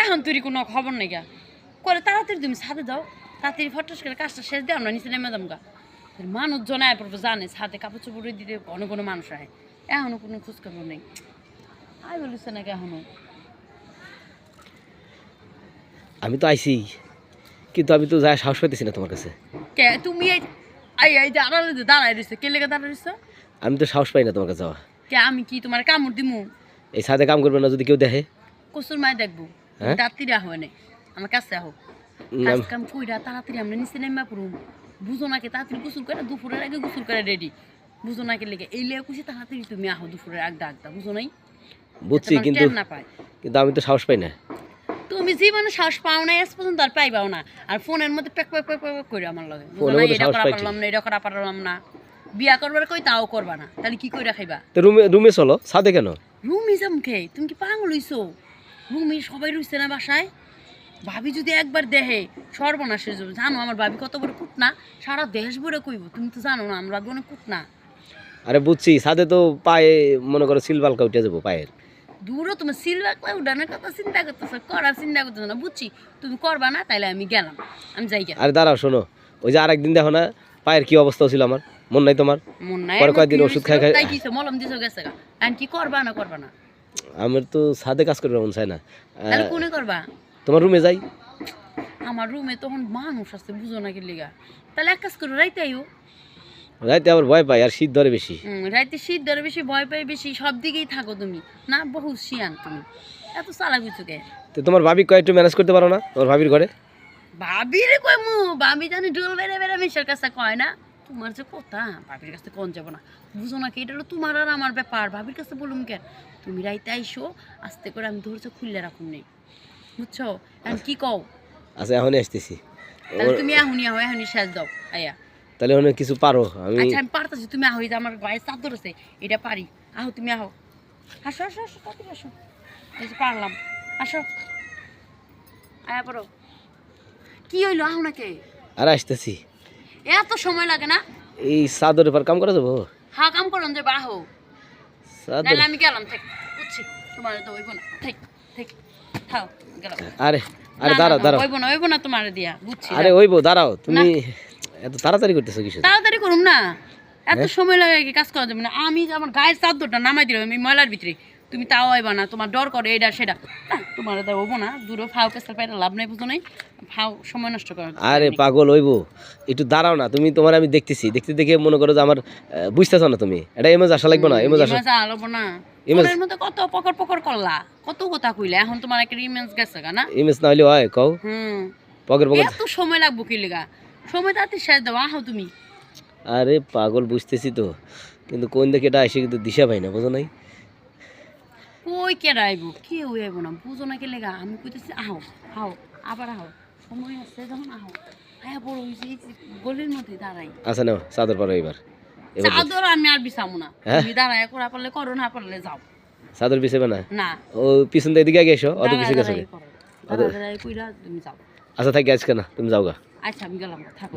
এখন তুই কোনো খবর নেই গা। করে তাড়াতাড়ি তুমি ছাদে যাও। তাড়াতাড়ি ফটস করে কাজটা শেষ দিয়ে আমরা নিচে নেমে যাম গা। মানুষজন আয় পড়ব জানে ছাদে কাপড় চোপড় দিতে ঘন ঘন মানুষ আয়। এখনও কোনো খোঁজ খবর নেই। আয় বলিস নাকি এখনও। আমি তো আইছি কিন্তু আমি তো যা সাহস পাইতেছি না তোমার কাছে। কে তুমি এই আই এই যে আড়ালে যে দাঁড়ায় রইছো। কে লেগে দাঁড়ায় রইছো? আমি তো সাহস পাই না তোমার কাছে যাওয়া কে আমি কি তোমার কামড় দিমু? এই সাথে কাম করবে না যদি কেউ দেখে। কসুর মায় দেখব। হ্যাঁ? রাত্রিরে আহ নাই আমার কাছে আহ। কাজ আমি- কাম কইরা তাড়াতাড়ি আমরা নিচে নেমা পড়ুম। বুঝো নাকি তাড়াতাড়ি গোসল করে দুপুরের আগে গোসল করে রেডি। বুঝো নাকি লেগে এই লেগে খুশি তাড়াতাড়ি তুমি আহো দুপুরের আগদা আগদা বুঝো নাই? বুঝছি কিন্তু কিন্তু আমি তো সাহস পাই না। তুমি জীবনে সাহস পাও না আজ পর্যন্ত আর পাইবাও না। আর ফোনের মধ্যে প্যাক প্যাক প্যাক প্যাক করে আমার লগে। এটা করা পারলাম না এটা করা পারলাম না। বিয়া করবার কই তাও করবা না। তাহলে কি করে খাইবা? তো রুমে রুমে চলো সাথে কেন? রুমি মুখে তুমি কি পাগল হইছো? রুমি সবাই রইছে না বাসায়? ভাবি যদি একবার দেহে সর্বনাশ হয়ে যাবে জানো আমার ভাবি কত বড় কুটনা সারা দেশ ভরে কইব তুমি তো জানো না আমরা অনেক কুটনা। আরে বুঝছি সাথে তো পায়ে মনে করো সিলবালকা উঠে যাব পায়ের। দূরও তুমি উঠানোর কথা চিন্তা করতেছো করার চিন্তা করতেছো না বুঝছি তুমি করবা না তাইলে আমি গেলাম আমি যাই গেলাম। আরে দাঁড়াও শোনো ওই যে আরেকদিন দেখো না পায়ের কি অবস্থা ছিল আমার? মন নাই তোমার? মন নাই পরে কয়েকদিন ওষুধ? খাই খাই- মলম দিছো গেছে আর কি করবা না করবা না। আমার তো সাথে কাজ করবে মন চায় না। তাহলে কোনে করবা? তোমার রুমে যাই। আমার রুমে তখন মানুষ আছে বুঝো না কি লিগা। তাহলে এক কাজ করো রাইতে আইও। রাইতে আবার ভয় পাই আর শীত ধরে বেশি। রাইতে শীত ধরে বেশি ভয় পাই বেশি সব দিকেই থাকো তুমি। না বহু শিয়ান তুমি। এত চালাক হইছো কে? তো তোমার ভাবি কয় একটু ম্যানেজ করতে পারো না তোমার ভাবির ঘরে? ভাবি রে কই মু? ভাবি জানি ডোল বেড়ে বেড়ে মিশার কাছে কয় না। তোমার যে কথা ভাবির কাছে কোন যাব না। বুঝো না কি এটা হলো তোমার আর আমার ব্যাপার। ভাবির কাছে বলুম কেন? তুমি রাইতে আইসো আস্তে করে আমি ধরছে খুললে রাখুন নেই। বুঝছ? এখন কি কও? আচ্ছা এখনই আসতেছি। তাহলে তুমি এখনই আহো এখনই শেষ দাও আয়া। তাহলে অনেক কিছু পারো আমি আচ্ছা আমি পারতেছি তুমি আহো যে আমার গায়ে চাদর আছে এটা পারি। আহো তুমি আহো আসো আসো আসো তাড়াতাড়ি আসো। এই যে পারলাম। আসো। আয়া পড়ো। কি হইল আহো নাকি? আর আসতেছি। এত সময় লাগে না? এই চাদরের পর কাম করা যাব? হা কাম করুন যে বাহো চাদর? নাহলে আমি গেলাম ঠিক বুঝছি তোমার তো হইব না। ঠিক ঠিক থাও গেলাম। আরে আরে না, দাঁড়াও দাঁড়াও। হইব না হইব না তোমার দিয়া। বুঝছি আরে ওইবো দাঁড়াও। তুমি এত তাড়াতাড়ি করতেছো কিছু তাড়াতাড়ি করুম না। এত হ্যাঁ? সময় লাগে কি কাজ করা যাবে না। আমি আমার গায়ের চাদরটা নামাই দিলাম আমি ময়লার ভিতরে। তুমি তাও আইবা না তোমার ডর করে এটা সেটা না তোমার তো হব না দূরে ফাও পেছাল পাইলে লাভ নাই বুঝো নাই। ফাও সময় নষ্ট করার আরে পাগল হইবো একটু দাঁড়াও না তুমি তোমার আমি দেখতেছি দেখতে দেখে মনে করো যে আমার বুঝতেছো না তুমি এটা এমএজ আসা লাগবে না এমএজ আসা আলবো না। ইমেজ- মধ্যে কত পকর পকর করলা কত কথা কইলে এখন তোমার একটা ইমেজ গেছে না? ইমেজ না হইলে হয় কও। হুম। পকের পকেট এত সময় লাগবো কি লেগা? সময় তাড়াতাড়ি শেষ দাও আহো তুমি। আরে পাগল বুঝতেছি তো কিন্তু কোন দিকে এটা এসে কিন্তু দিশা পাই না বুঝো নাই? কই কে আইবো কেউ আইবো না? বুঝো না কে লেগা আমি কইতেছি আহো আহো আবার আহো সময় আছে যখন আহো আয়া বড় যে গলির মধ্যে দাঁড়াই। আচ্ছা নাও চাদর পরো এবার চাদর আমি আর বিছামু না। হ্যাঁ? তুমি দাঁড়ায় করা পারলে করো না পারলে যাও। চাদর বিছাবে না? না। ও পিছন এদিকে আগে এসো অত পিছিয়ে গেছে আচ্ছা থাকি আজকে না তুমি যাও গা। আচ্ছা আমি গেলাম থাকো।